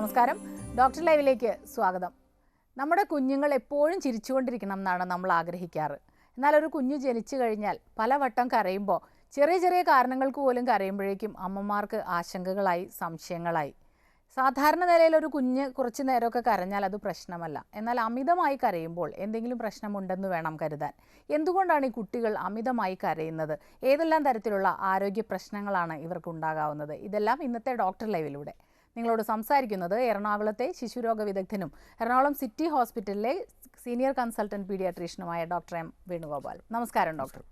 നമസ്കാരം. ഡോക്ടർ ലൈവിലേക്ക് സ്വാഗതം. നമ്മുടെ കുഞ്ഞുങ്ങൾ എപ്പോഴും ചിരിച്ചുകൊണ്ടിരിക്കണം എന്നാണ് നമ്മൾ ആഗ്രഹിക്കാറ്. എന്നാൽ ഒരു കുഞ്ഞ് ജനിച്ചു കഴിഞ്ഞാൽ പലവട്ടം കരയുമ്പോൾ ചെറിയ ചെറിയ കാരണങ്ങൾക്ക് പോലും കരയുമ്പോഴേക്കും അമ്മമാർക്ക് ആശങ്കകളായി സംശയങ്ങളായി. സാധാരണ നിലയിൽ ഒരു കുഞ്ഞ് കുറച്ച് നേരമൊക്കെ കരഞ്ഞാൽ അത് പ്രശ്നമല്ല. എന്നാൽ അമിതമായി കരയുമ്പോൾ എന്തെങ്കിലും പ്രശ്നമുണ്ടെന്ന് വേണം കരുതാൻ. എന്തുകൊണ്ടാണ് ഈ കുട്ടികൾ അമിതമായി കരയുന്നത്? ഏതെല്ലാം തരത്തിലുള്ള ആരോഗ്യ പ്രശ്നങ്ങളാണ് ഇവർക്കുണ്ടാകാവുന്നത്? ഇതെല്ലാം ഇന്നത്തെ ഡോക്ടർ ലൈവിലൂടെ. നിങ്ങളോട് സംസാരിക്കുന്നത് എറണാകുളത്തെ ശിശുരോഗ വിദഗ്ധനും എറണാകുളം സിറ്റി ഹോസ്പിറ്റലിലെ സീനിയർ കൺസൾട്ടന്റ് പീഡിയാട്രീഷ്യനുമായ ഡോക്ടർ എം വേണുഗോപാൽ. നമസ്കാരം ഡോക്ടർ.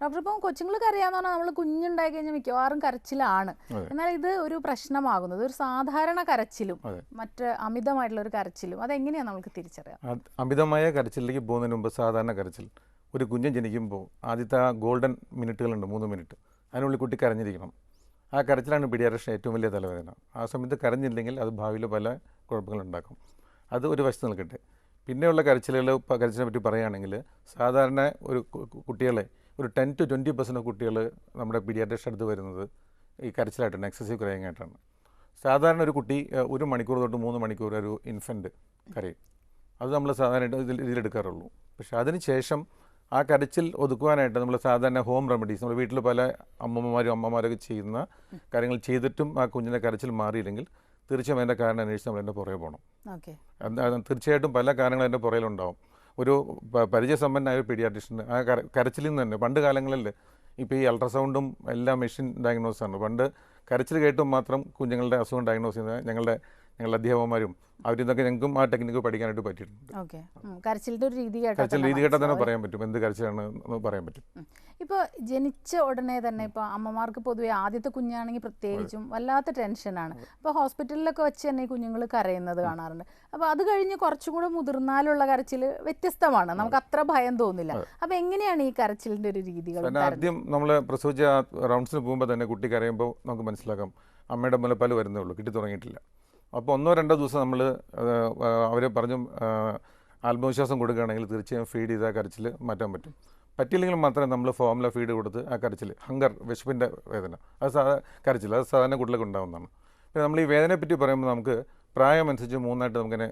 ഡോക്ടർ ഇപ്പം കൊച്ചുങ്ങൾക്ക് അറിയാമെന്ന് പറഞ്ഞാൽ നമ്മൾ കുഞ്ഞുണ്ടായി കഴിഞ്ഞാൽ മിക്കവാറും കരച്ചിലാണ്. എന്നാൽ ഇത് ഒരു പ്രശ്നമാകുന്നത് ഒരു സാധാരണ കരച്ചിലും മറ്റ് അമിതമായിട്ടുള്ള ഒരു കരച്ചിലും അതെങ്ങനെയാണ് നമുക്ക് തിരിച്ചറിയാം? അമിതമായ കരച്ചിലേക്ക് പോകുന്നതിന് മുമ്പ് സാധാരണ കരച്ചിൽ. ഒരു കുഞ്ഞ് ജനിക്കുമ്പോൾ ആദ്യത്തെ ആ ഗോൾഡൻ മിനിറ്റുകളുണ്ട് മൂന്ന് മിനിറ്റ്. അതിനുള്ളിൽ കുട്ടി കരഞ്ഞിരിക്കണം. ആ കരച്ചിലാണ് പീഡിയാട്രിഷൻ ഏറ്റവും വലിയ തലവേദന. ആ സമയത്ത് കരഞ്ഞില്ലെങ്കിൽ അത് ഭാവിയിൽ പല കുഴപ്പങ്ങളുണ്ടാക്കും. അത് ഒരു വശത്ത് നിൽക്കട്ടെ. പിന്നെയുള്ള കരച്ചിലുകൾ കരച്ചിലിനെ പറ്റി പറയുകയാണെങ്കിൽ സാധാരണ ഒരു കുട്ടികളെ ഒരു ടെൻ ടു ട്വന്റി പെർസെന്റ് കുട്ടികൾ നമ്മുടെ പീഡിയാട്രിഷൻ അടുത്ത് വരുന്നത് ഈ കരച്ചിലായിട്ടാണ് എക്സസീവ് ക്രൈങ് ആയിട്ടാണ് സാധാരണ ഒരു കുട്ടി ഒരു മണിക്കൂർ തൊട്ട് മൂന്ന് മണിക്കൂർ ഒരു ഇൻഫന്റ് കരയും. അത് നമ്മൾ സാധാരണ ഇതിൽ ഇതിലെടുക്കാറുള്ളൂ പക്ഷേ അതിന് ശേഷം ആ കരച്ചിൽ ഒതുക്കുവാനായിട്ട് നമ്മൾ സാധാരണ ഹോം റെമഡീസ് നമ്മൾ വീട്ടിൽ പല അമ്മമ്മമാരും അമ്മമാരൊക്കെ ചെയ്യുന്ന കാര്യങ്ങൾ ചെയ്തിട്ടും ആ കുഞ്ഞിന്റെ കരച്ചിൽ മാറിയില്ലെങ്കിൽ തീർച്ചയായും അതിന്റെ കാരണം അന്വേഷിച്ച് നമ്മൾ എന്റെ പുറകെ പോകണം തീർച്ചയായിട്ടും പല കാരണങ്ങളും എന്റെ പുറകിലുണ്ടാവും ഒരു പരിചയസമ്പന്നായ ഒരു പീഡിയാട്രിഷ്യന് ആ കര കരച്ചിലിൽ നിന്ന് തന്നെ പണ്ട് കാലങ്ങളിൽ ഇപ്പോൾ ഈ അൾട്രാസൗണ്ടും എല്ലാം മെഷീൻ ഡയഗ്നോസ് ആണ്. പണ്ട് കരച്ചിൽ കേട്ടും മാത്രം കുഞ്ഞുങ്ങളുടെ അസുഖം ഡയഗ്നോസ് ചെയ്യുന്നത് ഞങ്ങളുടെ ഞങ്ങളുടെ അധ്യാപകന്മാരും നിന്നൊക്കെ ഞങ്ങൾക്കും ആ ടെക്നിക്ക് പഠിക്കാനായിട്ട് പറ്റിയിട്ടുണ്ട്. ഓക്കെ. കരച്ചിലിന്റെ ഒരു രീതി കേട്ടോ കരച്ചിൽ രീതി കേട്ടാൽ തന്നെ പറയാൻ പറ്റും. എന്ത് കരച്ചിലാണ് എന്ന് പറയാൻ പറ്റും. ഇപ്പോൾ ജനിച്ച ഉടനെ തന്നെ ഇപ്പോൾ അമ്മമാർക്ക് പൊതുവെ ആദ്യത്തെ കുഞ്ഞാണെങ്കിൽ പ്രത്യേകിച്ചും വല്ലാത്ത ടെൻഷനാണ് അപ്പോൾ ഹോസ്പിറ്റലിലൊക്കെ വെച്ച് തന്നെ ഈ കുഞ്ഞുങ്ങൾ കരയുന്നത് കാണാറുണ്ട്. അപ്പോൾ അത് കഴിഞ്ഞ് കുറച്ചും കൂടെ മുതിർന്നാലുള്ള കരച്ചിൽ വ്യത്യസ്തമാണ്. നമുക്ക് അത്ര ഭയം തോന്നില്ല. അപ്പോൾ എങ്ങനെയാണ് ഈ കരച്ചിലിന്റെ ഒരു രീതികൾ ആദ്യം നമ്മൾ പ്രസവിച്ച റൗണ്ട്സിന് പോകുമ്പോൾ തന്നെ കുട്ടി കരയുമ്പോൾ നമുക്ക് മനസ്സിലാക്കാം. അമ്മയുടെ മുലപ്പാൽ വരുന്നേ ഉള്ളൂ. കിട്ടി തുടങ്ങിയിട്ടില്ല. അപ്പോൾ ഒന്നോ രണ്ടോ ദിവസം നമ്മൾ അവർ പറഞ്ഞു ആത്മവിശ്വാസം കൊടുക്കുകയാണെങ്കിൽ തീർച്ചയായും ഫീഡ് ചെയ്ത് ആ കരച്ചിൽ മാറ്റാൻ പറ്റും. പറ്റിയില്ലെങ്കിൽ മാത്രമേ നമ്മൾ ഫോമുല ഫീഡ് കൊടുത്ത് ആ കരച്ചിൽ ഹങ്കർ വിശപ്പിന്റെ വേദന അത് സാധാ കരച്ചിൽ അത് സാധാരണ കുട്ടികൾക്ക് ഉണ്ടാകുന്നതാണ് പിന്നെ നമ്മൾ ഈ വേദനയെ പറ്റി പറയുമ്പോൾ നമുക്ക് പ്രായം അനുസരിച്ച് മൂന്നായിട്ട് നമുക്കിനെ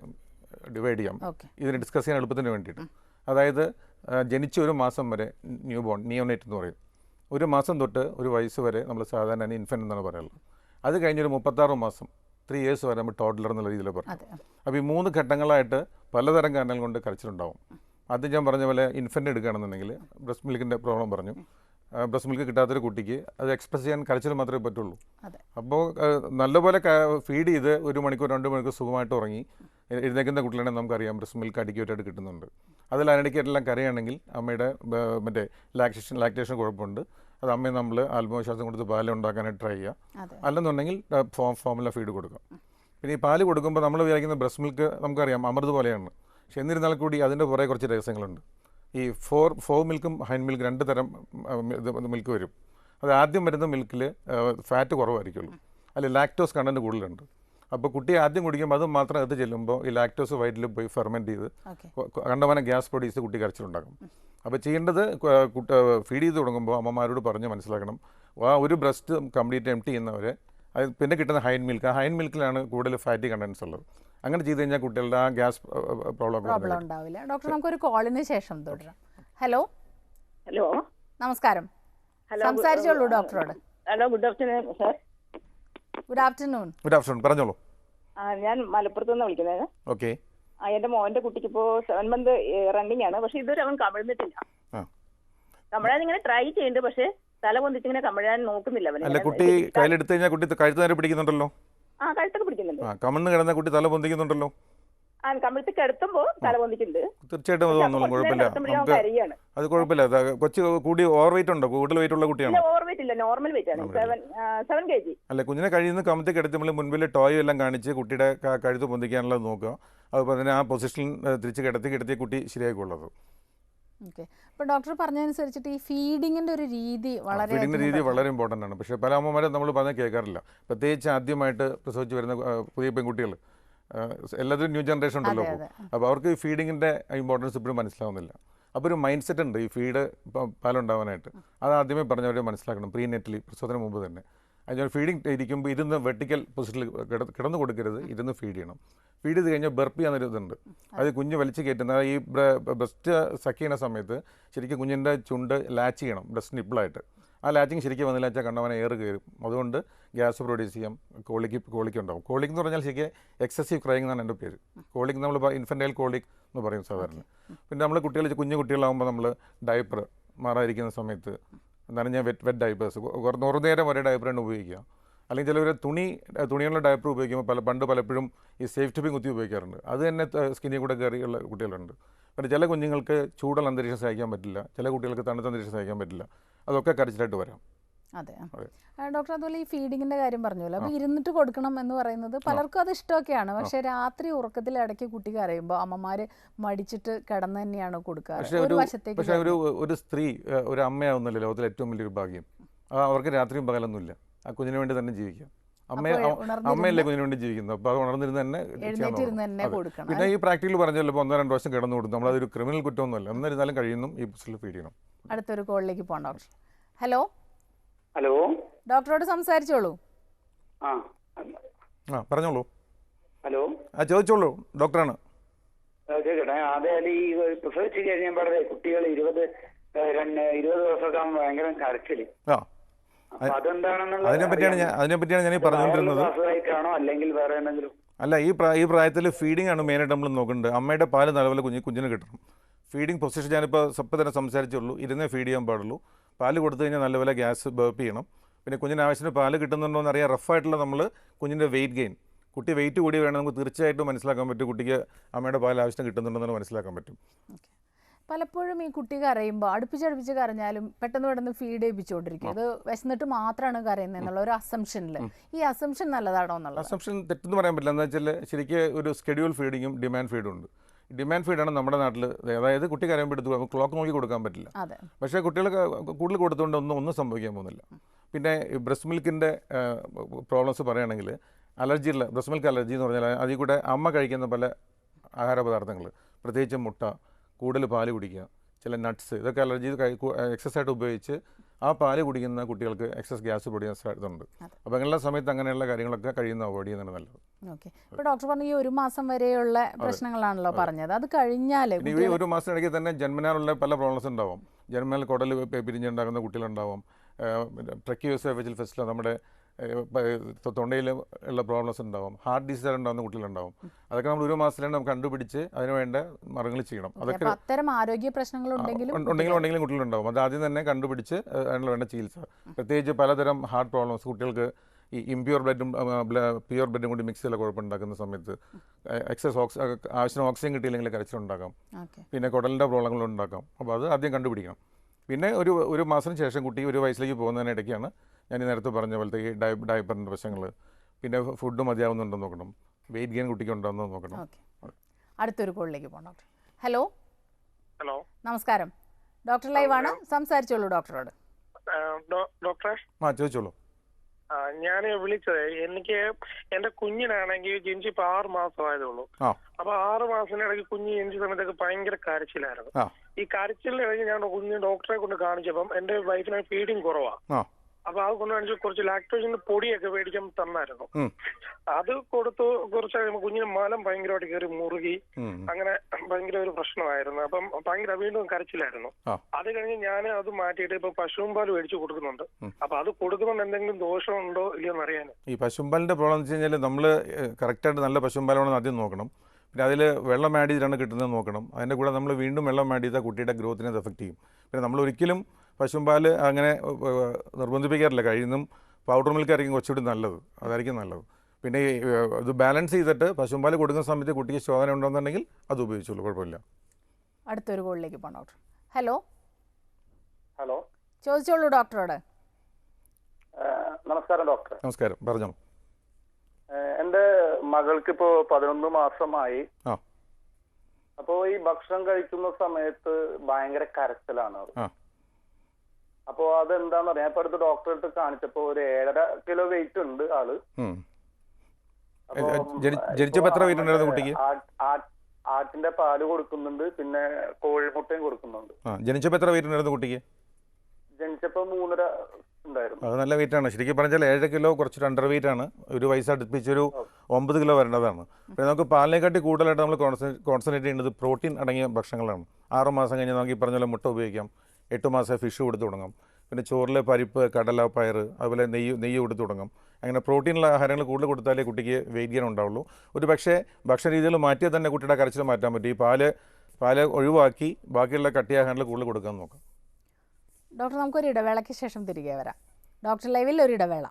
ഡിവൈഡ് ചെയ്യാം. ഇതിനെ ഡിസ്കസ് ചെയ്യാൻ എളുപ്പത്തിന് വേണ്ടിയിട്ട്. അതായത് ജനിച്ച ഒരു മാസം വരെ ന്യൂ ബോൺ നിയോനേറ്റ് എന്ന് പറയും. ഒരു മാസം തൊട്ട് ഒരു വയസ്സ് വരെ നമ്മൾ സാധാരണ ഇൻഫന്റ് എന്നാണ് പറയുന്നത് അത് കഴിഞ്ഞൊരു മുപ്പത്താറ് മാസം ത്രീ ഇയേഴ്സ് വരെ നമ്മൾ ടോഡ്ലർ എന്നുള്ള രീതിയിൽ അതെ. അപ്പോൾ ഈ മൂന്ന് ഘട്ടങ്ങളായിട്ട് പലതരം കാരണങ്ങൾ കൊണ്ട് കരച്ചിലുണ്ടാവും. അത് ഞാൻ പറഞ്ഞ പോലെ ഇൻഫന്റ് എടുക്കുകയാണെന്നുണ്ടെങ്കിൽ ബ്രസ്റ്റ് മിൽക്കിന്റെ പ്രോബ്ലം പറഞ്ഞു. ബ്രസ്റ്റ് മിൽക്ക് കിട്ടാത്തൊരു കുട്ടിക്ക് അത് എക്സ്പ്രസ് ചെയ്യാൻ കരച്ചിൽ മാത്രമേ പറ്റുള്ളൂ. അപ്പോൾ നല്ലപോലെ ഫീഡ് ചെയ്ത് ഒരു മണിക്കൂർ രണ്ട് മണിക്കൂർ സുഖമായിട്ട് ഉറങ്ങി എഴുന്നേക്കുന്ന കുട്ടികളാണെങ്കിൽ കുട്ടികളെ നമുക്കറിയാം ബ്രസ്റ്റ് മിൽക്ക് ആയിട്ട് കിട്ടുന്നുണ്ട്. അതിൽ അതിനിടയ്ക്കെല്ലാം കരയാണെങ്കിൽ അമ്മയുടെ മറ്റേ ലാക്സേഷൻ ലാക്ടേഷൻ കുഴപ്പമുണ്ട്. അത് അമ്മയെ നമ്മൾ ആത്മവിശ്വാസം കൊടുത്ത് പാൽ ഉണ്ടാക്കാനായിട്ട് ട്രൈ ചെയ്യുക അതെ. അല്ലെന്നുണ്ടെങ്കിൽ ഫോം ഫോമുല ഫീഡ് കൊടുക്കാം. പിന്നെ ഈ പാൽ കൊടുക്കുമ്പോൾ നമ്മൾ വിചാരിക്കുന്ന ബ്രസ്റ്റ് മിൽക്ക് നമുക്കറിയാം അമൃത് പോലെയാണ്. പക്ഷെ എന്നിരുന്നാൽ കൂടി അതിന്റെ കുറേ കുറച്ച് രഹസ്യങ്ങളുണ്ട്. ഈ ഫോർ ഫോർ മിൽക്കും ഹൈൻ മിൽക്ക് രണ്ട് തരം മിൽക്ക് വരും. അത് ആദ്യം വരുന്ന മിൽക്കിൽ ഫാറ്റ് കുറവായിരിക്കുള്ളൂ. അതിൽ ലാക്ടോസ് കണ്ടന്റ് കൂടുതലുണ്ട്. അപ്പോൾ കുട്ടി ആദ്യം കുടിക്കുമ്പോൾ അത് മാത്രം എടുത്ത് ചെല്ലുമ്പോൾ ഈ ലാക്ടോസ് വയറ്റിൽ പോയി ഫെർമെന്റ് ചെയ്ത് കണ്ടമാനം ഗ്യാസ് പ്രൊഡ്യൂസ് കുട്ടി കരച്ചിലുണ്ടാകും അപ്പോൾ ചെയ്യേണ്ടത് ഫീഡ് ചെയ്ത് തുടങ്ങുമ്പോൾ അമ്മമാരോട് പറഞ്ഞ് മനസ്സിലാക്കണം. ആ ഒരു ബ്രസ്റ്റ് കംപ്ലീറ്റ് എം ടി ചെയ്യുന്നവരെ അത് പിന്നെ കിട്ടുന്ന ഹൈൻ മിൽക്ക് ആ ഹൈൻ മിൽക്കിലാണ് കൂടുതൽ ഫാറ്റി കണ്ടൻസ് ഉള്ളത്. അങ്ങനെ ചെയ്ത് കഴിഞ്ഞാൽ കുട്ടികളുടെ ആ ഗ്യാസ് പ്രോബ്ലം പ്രോബ്ലം ഉണ്ടാവില്ല. ഡോക്ടർ നമുക്കൊരു കോളിന് ശേഷം തുടരാം. ഹലോ ഹലോ നമസ്കാരം. ഹലോ സംസാരിച്ചോളൂ ഡോക്ടറോട് hello good afternoon sir good afternoon good afternoon പറഞ്ഞോളൂ. ഞാൻ മലപ്പുറത്ത് നിന്ന് വിളിക്കുന്നത്. ഓക്കെ ആ മോന്റെ കുട്ടിക്ക് ഇപ്പോ സെവൻ മന്ത് റണ്ണിങ് ആണ്. പക്ഷെ ഇതുവരെ അവൻ കമിഴ്ന്നിട്ടില്ല. കമിഴാൻ ഇങ്ങനെ ട്രൈ ചെയ്യുന്നുണ്ട് പക്ഷെ തല പൊന്തിച്ച് ഇങ്ങനെ കമിഴാൻ നോക്കുന്നില്ല അവൻ അല്ല കുട്ടി കയ്യിലെടുത്ത് കഴിഞ്ഞാൽ കുട്ടി കഴുത്ത് നേരെ പിടിക്കുന്നുണ്ടല്ലോ? ആ കഴുത്തൊക്കെ പിടിക്കുന്നുണ്ട്. ആ കിടന്ന കുട്ടി തല പൊന്തിക്കുന്നുണ്ടല്ലോ? ആ കമിഴ്ത്തി കിടത്തുമ്പോൾ തല പൊന്തിക്കുന്നുണ്ട് തീർച്ചയായിട്ടും അത് വന്നോളും കുഴപ്പമില്ല. അത് കുഴപ്പമില്ല. അത് കൊച്ചു കൂടി ഓവർ വെയിറ്റ് ഉണ്ടോ? കൂടുതൽ വെയിറ്റ് ഉള്ള കുട്ടിയാണോ? ഓവർ വെയിറ്റ് ഇല്ല. നോർമൽ വെയിറ്റ് ആണ്. സെവൻ കെ ജി അല്ല കുഞ്ഞിനെ കഴിയുന്ന കമത്തി കിടത്തുമ്പോൾ നമ്മൾ മുൻപിൽ ടോയ് എല്ലാം കാണിച്ച് കുട്ടിയുടെ കഴുത്ത് പൊന്തിക്കാനുള്ളത് നോക്കുക. അതുപോലെ തന്നെ ആ പൊസിഷനിൽ തിരിച്ച് കിടത്തി കിടത്തി കുട്ടി ശരിയായിക്കൊള്ളത് ഓക്കെ. അപ്പോൾ ഡോക്ടർ പറഞ്ഞതനുസരിച്ചിട്ട് ഈ ഫീഡിങ്ങിന്റെ ഒരു രീതി വളരെ ഫീഡിങ്ങിന്റെ രീതി വളരെ ഇമ്പോർട്ടന്റ് ആണ്. പക്ഷേ പല അമ്മമാരും നമ്മൾ പറഞ്ഞാൽ കേൾക്കാറില്ല. പ്രത്യേകിച്ച് ആദ്യമായിട്ട് പ്രസവിച്ച് വരുന്ന പുതിയ പെൺകുട്ടികൾ എല്ലാത്തിനും ന്യൂ ജനറേഷൻ ഉണ്ടല്ലോ അപ്പോൾ അവർക്ക് ഈ ഫീഡിങ്ങിന്റെ ഇമ്പോർട്ടൻസ് ഇപ്പോഴും മനസ്സിലാവുന്നില്ല. അപ്പോൾ ഒരു മൈൻഡ് സെറ്റ് ഉണ്ട് ഈ ഫീഡ് പാലുണ്ടാവാനായിട്ട്. അത് ആദ്യമേ പറഞ്ഞവരെ മനസ്സിലാക്കണം. പ്രീ നെറ്റലി പ്രസവത്തിന് മുമ്പ് തന്നെ. അതിന് ഫീഡിങ് ഇരിക്കുമ്പോൾ ഇരുന്ന് വെർട്ടിക്കൽ പൊസിഷനിൽ കിടന്ന് കൊടുക്കരുത്. ഇരുന്ന് ഫീഡ് ചെയ്യണം. ഫീഡ് ചെയ്ത് കഴിഞ്ഞാൽ ബർപ്പി എന്നൊരു ഇതുണ്ട്. അത് കുഞ്ഞ് വലിച്ചു കയറ്റുന്ന ഈ ബ്രസ്റ്റ് സക്ക് ചെയ്യുന്ന സമയത്ത് ശരിക്കും കുഞ്ഞിന്റെ ചുണ്ട് ലാച്ച് ചെയ്യണം ബ്രസ്റ്റ് നിപ്പിളായിട്ട് ആ ലാച്ചിങ് ശരിക്കും വന്നില്ല വെച്ചാൽ കണ്ടവനെ എയർ കയറും. അതുകൊണ്ട് ഗ്യാസ് പ്രൊഡ്യൂസ് ചെയ്യാം. കോളിക്ക് കോളിക്ക് ഉണ്ടാവും. കോളിക് എന്ന് പറഞ്ഞാൽ ശരിക്കും എക്സസീവ് ക്രൈങ് എന്നാണ് എന്റെ പേര്. കോളിക് നമ്മൾ ഇൻഫന്റൈൽ കോളിക് എന്ന് പറയും സാധാരണ. പിന്നെ നമ്മൾ കുട്ടികൾ കുഞ്ഞു കുട്ടികളാകുമ്പോൾ നമ്മൾ ഡയപ്പർ മാറാതിരിക്കുന്ന സമയത്ത് നനഞ്ഞ വെറ്റ് വെറ്റ് ഡയപ്പേഴ്സ് കുറേ നേരം ഒരേ ഡയപ്പറാണ് ഉപയോഗിക്കുക. അല്ലെങ്കിൽ ചിലവർ തുണി തുണിയുള്ള ഡയപ്പർ ഉപയോഗിക്കുമ്പോൾ പല പണ്ട് പലപ്പോഴും ഈ സേഫ്റ്റി പിൻ കുത്തി ഉപയോഗിക്കാറുണ്ട്. അത് തന്നെ സ്കിന്നിൽ കൂടെ കയറിയുള്ള കുട്ടികളുണ്ട്. പിന്നെ ചില കുഞ്ഞുങ്ങൾക്ക് ചൂടുള്ള അന്തരീക്ഷം സഹിക്കാൻ പറ്റില്ല. ചില കുട്ടികൾക്ക് തണുത്ത അന്തരീക്ഷം സഹിക്കാൻ പറ്റില്ല. അതൊക്കെ കരച്ചിലായിട്ട് വരാം. അതെ. ഡോക്ടർ അതുപോലെ ഈ ഫീഡിങ്ങിന്റെ കാര്യം പറഞ്ഞല്ലോ അപ്പോൾ ഇരുന്നിട്ട് കൊടുക്കണം എന്ന് പറയുന്നത് പലർക്കും അത് ഇഷ്ടമൊക്കെയാണ്. പക്ഷെ രാത്രി ഉറക്കത്തിൽ ഇടയ്ക്ക് കുട്ടി കരയുമ്പോൾ അമ്മമാര് മടിച്ചിട്ട് കിടന്ന് തന്നെയാണ് കൊടുക്കാറ്. ഒരു ഒരു വശത്തേക്ക് പക്ഷേ ഒരു ഒരു സ്ത്രീ ഒരു അമ്മയാവുന്നില്ല ലോകത്തിലെ ഏറ്റവും വലിയൊരു ഭാഗ്യം. അവർക്ക് രാത്രിയും പകലൊന്നുമില്ല. ആ കുഞ്ഞിന് വേണ്ടി തന്നെ ജീവിക്കാം. അമ്മയെ അമ്മയല്ലേ കുഞ്ഞിന് വേണ്ടി ജീവിക്കുന്നത്? അപ്പോൾ അത് ഉണർന്നിരുന്ന് തന്നെ പിന്നെ ഈ പ്രാക്ടിക്കൽ പറഞ്ഞല്ലോ ഒന്നോ രണ്ടോ വർഷം കിടന്നു നമ്മൾ നമ്മളതൊരു ക്രിമിനൽ കുറ്റമൊന്നുമല്ല. എന്നിരുന്നാലും കഴിയുന്നു ഈ പുസ്തകത്തിൽ ഫീഡ് ചെയ്യണം. അടുത്തൊരു കോളിലേക്ക് പോകണ്ട ഹലോ? ഹലോ? ഡോക്ടറോട് സംസാരിച്ചോളൂ. ആ ആ പറഞ്ഞോളൂ. ഹലോ? ആ ചോദിച്ചോളൂ ഡോക്ടറാണ്. അതായത് ഈ പ്രസവിച്ച് കഴിഞ്ഞാൽ കുട്ടികൾ ഇരുപത് ഏഹ്, രണ്ട് ഇരുപത് ദിവസമൊക്കെ ആകുമ്പോൾ ഭയങ്കര കരച്ചിൽ. ആ. അപ്പൊ അതെന്താണെന്നുള്ളത് അതിനെ പറ്റിയാണ് ഞാൻ അതിനെ പറ്റിയാണ് ഞാൻ ഈ പറഞ്ഞുകൊണ്ടിരുന്നത് അല്ലെങ്കിൽ വേറെ എന്തെങ്കിലും? അല്ല ഈ പ്രായ ഈ പ്രായത്തിൽ ഫീഡിംഗ് ആണ് മെയിനായിട്ട് നമ്മൾ നോക്കേണ്ടത് അമ്മയുടെ പാൽ നല്ലപോലെ കുഞ്ഞ് കുഞ്ഞിന് കിട്ടണം. ഫീഡിംഗ് പൊസിഷൻ ഞാനിപ്പോൾ സപ്പം തന്നെ സംസാരിച്ചുള്ളൂ ഇരുന്നേ ഫീഡ് ചെയ്യാൻ പാടുള്ളൂ. പാൽ കൊടുത്തു കഴിഞ്ഞാൽ നല്ലപോലെ ഗ്യാസ് ബേപ്പ് ചെയ്യണം. പിന്നെ കുഞ്ഞിന് ആവശ്യത്തിന് പാൽ കിട്ടുന്നുണ്ടോ എന്ന് അറിയാൻ റഫായിട്ടുള്ള നമ്മൾ കുഞ്ഞിന്റെ വെയിറ്റ് ഗെയിൻ കുട്ടി വെയിറ്റ് കൂടി വേണം നമുക്ക് തീർച്ചയായിട്ടും മനസ്സിലാക്കാൻ പറ്റും കുട്ടിക്ക് അമ്മയുടെ പാൽ ആവശ്യം കിട്ടുന്നുണ്ടെന്ന് മനസ്സിലാക്കാൻ പറ്റും. പലപ്പോഴും ഈ കുട്ടി കരയുമ്പോൾ അടുപ്പിച്ചടുപ്പിച്ച് കരഞ്ഞാലും പെട്ടെന്ന് പെട്ടെന്ന് ഫീഡ് ചെയ്യിപ്പിച്ചുകൊണ്ടിരിക്കും അത് വിശന്നിട്ട് മാത്രമാണ് കരയുന്നത് എന്നുള്ള ഒരു അസംഷനിൽ ഈ അസംഷൻ നല്ലതാണോ എന്നുള്ളത്? അസംഷൻ തെറ്റെന്ന് പറയാൻ പറ്റില്ല. എന്താ വെച്ചാൽ ശരിക്കും ഒരു സ്കെഡ്യൂൾ ഫീഡിങ്ങും ഡിമാൻഡ് ഫീഡും ഉണ്ട്. ഡിമാൻഡ് ഫീഡാണ് നമ്മുടെ നാട്ടിൽ അതായത് കുട്ടി കരയുമ്പോൾ എടുത്ത് ക്ലോക്ക് നോക്കി കൊടുക്കാൻ പറ്റില്ല. പക്ഷേ കുട്ടികൾക്ക് കൂടുതൽ കൊടുത്തുകൊണ്ട് ഒന്നും ഒന്നും സംഭവിക്കാൻ പോകുന്നില്ല. പിന്നെ ബ്രസ്റ്റ് മിൽക്കിന്റെ പ്രോബ്ലംസ് പറയുകയാണെങ്കിൽ അലർജി ഉള്ള ബ്രസ്റ്റ് മിൽക്ക് അലർജി എന്ന് പറഞ്ഞാൽ അതിൽ കൂടെ അമ്മ കഴിക്കുന്ന പല ആഹാരപദാർത്ഥങ്ങൾ. പ്രത്യേകിച്ച് മുട്ട കൂടുതൽ പാൽ കുടിക്കുക ചില നട്ട്സ് ഇതൊക്കെ അലർജി എക്സസൈസ് ആയിട്ട് ഉപയോഗിച്ച് ആ പാൽ കുടിക്കുന്ന കുട്ടികൾക്ക് എക്സസ് ഗ്യാസ് പൊടിയാൻ സാധ്യതയുണ്ട് അപ്പോൾ അങ്ങനെയുള്ള സമയത്ത് അങ്ങനെയുള്ള കാര്യങ്ങളൊക്കെ കഴിയുന്ന അവോയ്ഡ് ചെയ്യുന്നതാണ് നല്ലത്. ഓക്കെ. ഇപ്പോൾ ഡോക്ടർ പറഞ്ഞു ഈ ഒരു മാസം വരെയുള്ള പ്രശ്നങ്ങളാണല്ലോ പറഞ്ഞത്. അത് കഴിഞ്ഞാൽ ഈ ഒരു മാസത്തിനിടയ്ക്ക് തന്നെ ജന്മനാലുള്ള പല പ്രോബ്ലംസ് ഉണ്ടാവും. ജന്മനാൽ കുടൽ പിരിഞ്ഞുണ്ടാകുന്ന കുട്ടികളുണ്ടാവും. ട്രക്കിയോസ് ഫെസ്റ്റിലോ നമ്മുടെ തൊണ്ടയിൽ ഉള്ള പ്രോബ്ലംസ് ഉണ്ടാവും. ഹാർട്ട് ഡിസീസ് ഉണ്ടാവുന്ന കുട്ടികളുണ്ടാവും. അതൊക്കെ നമ്മൾ ഒരു മാസത്തിലാണ് നമുക്ക് കണ്ടുപിടിച്ച് അതിന് വേണ്ട മറങ്ങൾ ചെയ്യണം. അതൊക്കെ അത്തരം ആരോഗ്യ പ്രശ്നങ്ങൾ ഉണ്ടെങ്കിലും ഉണ്ടെങ്കിലും കുട്ടികളുണ്ടാവും. അത് ആദ്യം തന്നെ കണ്ടുപിടിച്ച് അതിനുള്ള വേണ്ട ചികിത്സ. പ്രത്യേകിച്ച് പലതരം ഹാർട്ട് പ്രോബ്ലംസ് കുട്ടികൾക്ക് ഈ ഇംപ്യൂർ ബ്ലഡും പ്യൂർ ബ്ലഡും കൂടി മിക്സ് ചെയ്ത കുഴപ്പമുണ്ടാക്കുന്ന സമയത്ത് എക്സസ് ഓക്സ് ആവശ്യത്തിന് ഓക്സിജൻ കിട്ടിയില്ലെങ്കിൽ കരച്ചിലുണ്ടാക്കാം പിന്നെ കുടലിന്റെ പ്രോബ്ലങ്ങൾ ഉണ്ടാക്കാം അപ്പോൾ അത് ആദ്യം കണ്ടുപിടിക്കണം. പിന്നെ ഒരു ഒരു മാസത്തിന് ശേഷം കുട്ടി ഒരു വയസ്സിലേക്ക് പോകുന്നതിനിടയ്ക്കാണ് ഞാൻ ഈ നേരത്തെ പറഞ്ഞ പോലത്തെ ഈ ഡയ ഡയപ്പറിന്റെ പ്രശ്നങ്ങൾ. പിന്നെ ഫുഡ് മതിയാവുന്നുണ്ടോ നോക്കണം. വെയിറ്റ് ഗെയിൻ കുട്ടിക്ക് ഉണ്ടോയെന്ന് നോക്കണം. ഓക്കെ. അടുത്തൊരു കോളിലേക്ക് പോകണം ഹലോ? ഹലോ. നമസ്കാരം. ഡോക്ടർ ലൈവ് ആണ് സംസാരിച്ചോളൂ ഡോക്ടറോട്. ഡോക്ടറെ. ആ ചോദിച്ചോളൂ. ഞാൻ വിളിച്ചത് എനിക്ക് എന്റെ കുഞ്ഞിനാണെങ്കിൽ ജനിച്ചിപ്പോ ആറ് മാസമായതേ ഉള്ളൂ അപ്പൊ ആറ് മാസത്തിനിടയ്ക്ക് കുഞ്ഞ് ജനിച്ച സമയത്തൊക്കെ ഭയങ്കര കരച്ചിലായിരുന്നു. ഈ കരച്ചിലിനിടയ്ക്ക് ഞാൻ കുഞ്ഞ് ഡോക്ടറെ കൊണ്ട് കാണിച്ചപ്പം എന്റെ വൈഫിന് ഫീഡിങ് കുറവാ. അപ്പൊ അത് കൊണ്ട് കാണിച്ച് കുറച്ച് ലാക്ടോജൻ പൊടിയൊക്കെ മേടിക്കാൻ തന്നായിരുന്നു. അത് കൊടുത്തു കുറച്ച് കഴിയുമ്പോൾ കുഞ്ഞിന് മലം ഭയങ്കരമായിട്ട് കയറി മുറുകി. അങ്ങനെ ഭയങ്കര ഒരു പ്രശ്നമായിരുന്നു. അപ്പം ഭയങ്കര വീണ്ടും കരച്ചിലായിരുന്നു. അത് കഴിഞ്ഞ് ഞാൻ അത് മാറ്റിയിട്ട് ഇപ്പൊ പശുവും പാൽ മേടിച്ചു കൊടുക്കുന്നുണ്ട്. അപ്പൊ അത് കൊടുക്കുന്നുണ്ട് എന്തെങ്കിലും ദോഷമുണ്ടോ ഇല്ലയോ അറിയാൻ. ഈ പശുമ്പാലിന്റെ പ്രോബ്ലം എന്ന് വെച്ച് കഴിഞ്ഞാൽ നമ്മൾ കറക്റ്റായിട്ട് നല്ല പശുമ്പാലാണെന്ന് ആദ്യം നോക്കണം. പിന്നെ അതിൽ വെള്ളം ആഡ് ചെയ്തിട്ടാണ് കിട്ടുന്നത് നോക്കണം. അതിന്റെ കൂടെ നമ്മൾ വീണ്ടും വെള്ളം ആഡ് ചെയ്താൽ കുട്ടിയുടെ ഗ്രോത്തിനെ അത് എഫക്റ്റ് ചെയ്യും. പിന്നെ നമ്മൾ ഒരിക്കലും പശുമ്പാൽ അങ്ങനെ നിർബന്ധിപ്പിക്കാറില്ല. കഴിയുന്നതും പൗഡർ മിൽക്ക് ആയിരിക്കും കുറച്ചുകൂടി നല്ലത്. അതായിരിക്കും നല്ലത്. പിന്നെ അത് ഇത് ബാലൻസ് ചെയ്തിട്ട് പശുമ്പാൽ കൊടുക്കുന്ന സമയത്ത് കുട്ടിക്ക് ശോധന ഉണ്ടെന്നുണ്ടെങ്കിൽ അത് ഉപയോഗിച്ചോളൂ. കുഴപ്പമില്ല. അടുത്തൊരു കോളിലേക്ക് പോകണം ഡോക്ടർ. ഹലോ? ഹലോ? ചോദിച്ചോളൂ ഡോക്ടറോട്. നമസ്കാരം ഡോക്ടർ. നമസ്കാരം പറഞ്ഞോളൂ. എന്റെ മകൾക്ക് ഇപ്പോ പതിനൊന്ന് മാസമായി. ആ. അപ്പോ ഈ ഭക്ഷണം കഴിക്കുന്ന സമയത്ത് ഭയങ്കര കരച്ചിലാണ്. അപ്പോ അതെന്താന്ന് പറയാ ഇപ്പൊ അടുത്ത് ഡോക്ടറെ അടുത്ത് കാണിച്ചപ്പോ ഒരു ഏഴര കിലോ വെയിറ്റ് ഉണ്ട് ആൾ. എത്ര ഉണ്ടായിരുന്നു കുട്ടിക്ക്? ആട്ടിന്റെ പാൽ കൊടുക്കുന്നുണ്ട്. പിന്നെ കോഴിമുട്ടയും കൊടുക്കുന്നുണ്ട്. ജനിച്ചപ്പോ എത്ര വെയിറ്റ് ഉണ്ടായിരുന്നു കുട്ടിക്ക്? ജനിച്ചപ്പോ മൂന്നര ഉണ്ടായിരുന്നു. അത് നല്ല വെയിറ്റ് ആണ്. ശരിക്കും പറഞ്ഞാൽ ഏഴര കിലോ കുറച്ച് അണ്ടർ വെയിറ്റ് ആണ്. ഒരു വയസ്സ് അടുപ്പിച്ചൊരു ഒമ്പത് കിലോ വരേണ്ടതാണ്. പിന്നെ നമുക്ക് പാലിനെക്കാട്ടി കൂടുതലായിട്ട് നമ്മൾ കോൺസെൻട്രേറ്റ് ചെയ്യുന്നത് പ്രോട്ടീൻ അടങ്ങിയ ഭക്ഷണങ്ങളാണ്. ആറ് മാസം കഴിഞ്ഞ് നമുക്ക് ഈ പറഞ്ഞ മുട്ട ഉപയോഗിക്കാം. എട്ട് മാസം ഫിഷ് കൊടുത്തു തുടങ്ങും. പിന്നെ ചോറിൽ പരിപ്പ് കടല പയർ അതുപോലെ നെയ്യ് നെയ്യ് കൊടുത്തു തുടങ്ങും. അങ്ങനെ പ്രോട്ടീനുള്ള ആഹാരങ്ങൾ കൂടുതൽ കൊടുത്താലേ കുട്ടിക്ക് വെയിറ്റ് ഗെയിൻ ഉണ്ടാവുള്ളൂ. ഒരു പക്ഷേ ഭക്ഷണ രീതികൾ മാറ്റിയാൽ തന്നെ കുട്ടിയുടെ കരച്ചിൽ മാറ്റാൻ പറ്റും. ഈ പാൽ പാൽ ഒഴിവാക്കി ബാക്കിയുള്ള കട്ടിയാഹാരങ്ങൾ കൂടുതൽ കൊടുക്കാൻ നോക്കാം. ഡോക്ടർ നമുക്കൊരു ഇടവേളയ്ക്ക് ശേഷം തിരികെ വരാം. ഡോക്ടർ ലൈവിൽ ഒരു ഇടവേള.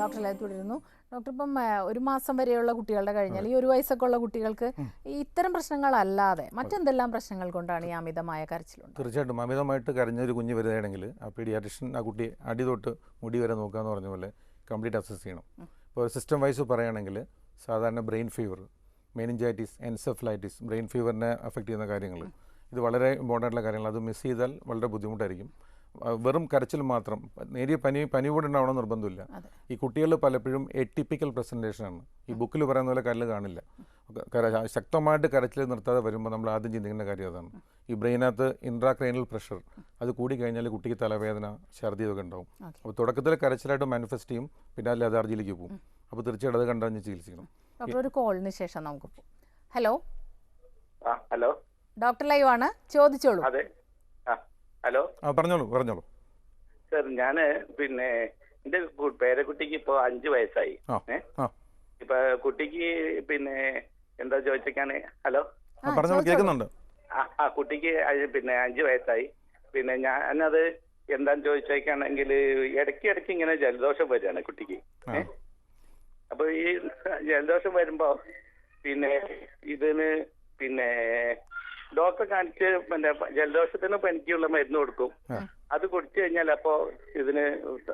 ഡോക്ടർ ലൈവ് തുടരുന്നു. ഡോക്ടർ ഇപ്പം ഒരു മാസം വരെയുള്ള കുട്ടികളുടെ കഴിഞ്ഞാൽ ഈ ഒരു വയസ്സൊക്കെ ഉള്ള കുട്ടികൾക്ക് ഈ ഇത്തരം പ്രശ്നങ്ങളല്ലാതെ മറ്റെന്തെല്ലാം പ്രശ്നങ്ങൾ കൊണ്ടാണ് ഈ അമിതമായ കരച്ചിലുണ്ട് തീർച്ചയായിട്ടും. അമിതമായിട്ട് കരഞ്ഞൊരു കുഞ്ഞ് വരുകയാണെങ്കിൽ ആ പീഡിയാട്രിഷ്യൻ ആ കുട്ടി അടി തൊട്ട് മുടി വരെ നോക്കാന്ന് പറഞ്ഞ പോലെ കംപ്ലീറ്റ് അസസ് ചെയ്യണം. ഇപ്പോൾ സിസ്റ്റം വൈസ് പറയുകയാണെങ്കിൽ സാധാരണ brain fever meningitis encephalitis brain ഫീവറിനെ affect ചെയ്യുന്ന കാര്യങ്ങൾ. ഇത് വളരെ ഇമ്പോർട്ടന്റ് ആയിട്ടുള്ള കാര്യങ്ങൾ. അത് മിസ് ചെയ്താൽ വളരെ ബുദ്ധിമുട്ടായിരിക്കും. വെറും കരച്ചിൽ മാത്രം. നേരിയ പനി പനി കൂടെ ഉണ്ടാവണം നിർബന്ധമില്ല ഈ കുട്ടികൾ പലപ്പോഴും എട്ടിപ്പിക്കൽ പ്രസന്റേഷനാണ് ഈ ബുക്കിൽ പറയുന്ന പോലെ കല്ല് കാണില്ല. ശക്തമായിട്ട് കരച്ചിൽ നിർത്താതെ വരുമ്പോൾ നമ്മൾ ആദ്യം ചിന്തിക്കേണ്ട കാര്യം അതാണ്. ഈ ബ്രെയിനകത്ത് ഇൻട്രാക്രൈനൽ പ്രഷർ അത് കൂടി കഴിഞ്ഞാൽ കുട്ടിക്ക് തലവേദന ഛർദി ഇതൊക്കെ ഉണ്ടാവും. അപ്പോൾ തുടക്കത്തിൽ കരച്ചിലായിട്ട് മാനിഫെസ്റ്റ് ചെയ്യും പിന്നെ അല്ലെ അലർജിയിലേക്ക് പോകും. അപ്പോൾ തീർച്ചയായിട്ടും അത് കണ്ടറിഞ്ഞ് ചികിത്സിക്കണം. ഡോക്ടർ ഒരു കോളിന് ശേഷം നമുക്ക് ഹലോ? ആ ഹലോ? ഡോക്ടർ ലൈവ് ആണ് ചോദിച്ചോളൂ. അതെ. ഹലോ? ആ പറഞ്ഞോളൂ പറഞ്ഞോളൂ. സർ ഞാൻ പിന്നെ എന്റെ പേരക്കുട്ടിക്ക് ഇപ്പൊ അഞ്ചു വയസ്സായി. ഏ? ഇപ്പൊ കുട്ടിക്ക് പിന്നെ എന്താ ചോദിച്ചേക്കാണ് ഹലോ? ആ പറഞ്ഞോളൂ കേൾക്കുന്നുണ്ട് ആ ആ കുട്ടിക്ക് പിന്നെ അഞ്ചു വയസ്സായി. പിന്നെ ഞാനത് എന്താന്ന് ചോദിച്ചേക്കാണെങ്കിൽ ഇടയ്ക്ക് ഇടയ്ക്ക് ഇങ്ങനെ ജലദോഷം വരികയാണ് കുട്ടിക്ക്. ആ. ഏ? അപ്പൊ ഈ ജലദോഷം വരുമ്പോ പിന്നെ ഇതിന് പിന്നെ ഡോക്ടറെ കാണിച്ച് പിന്നെ ജലദോഷത്തിന് പനിക്കുള്ള മരുന്ന് കൊടുക്കും. അത് കുടിച്ചു കഴിഞ്ഞാൽ അപ്പോ ഇതിന്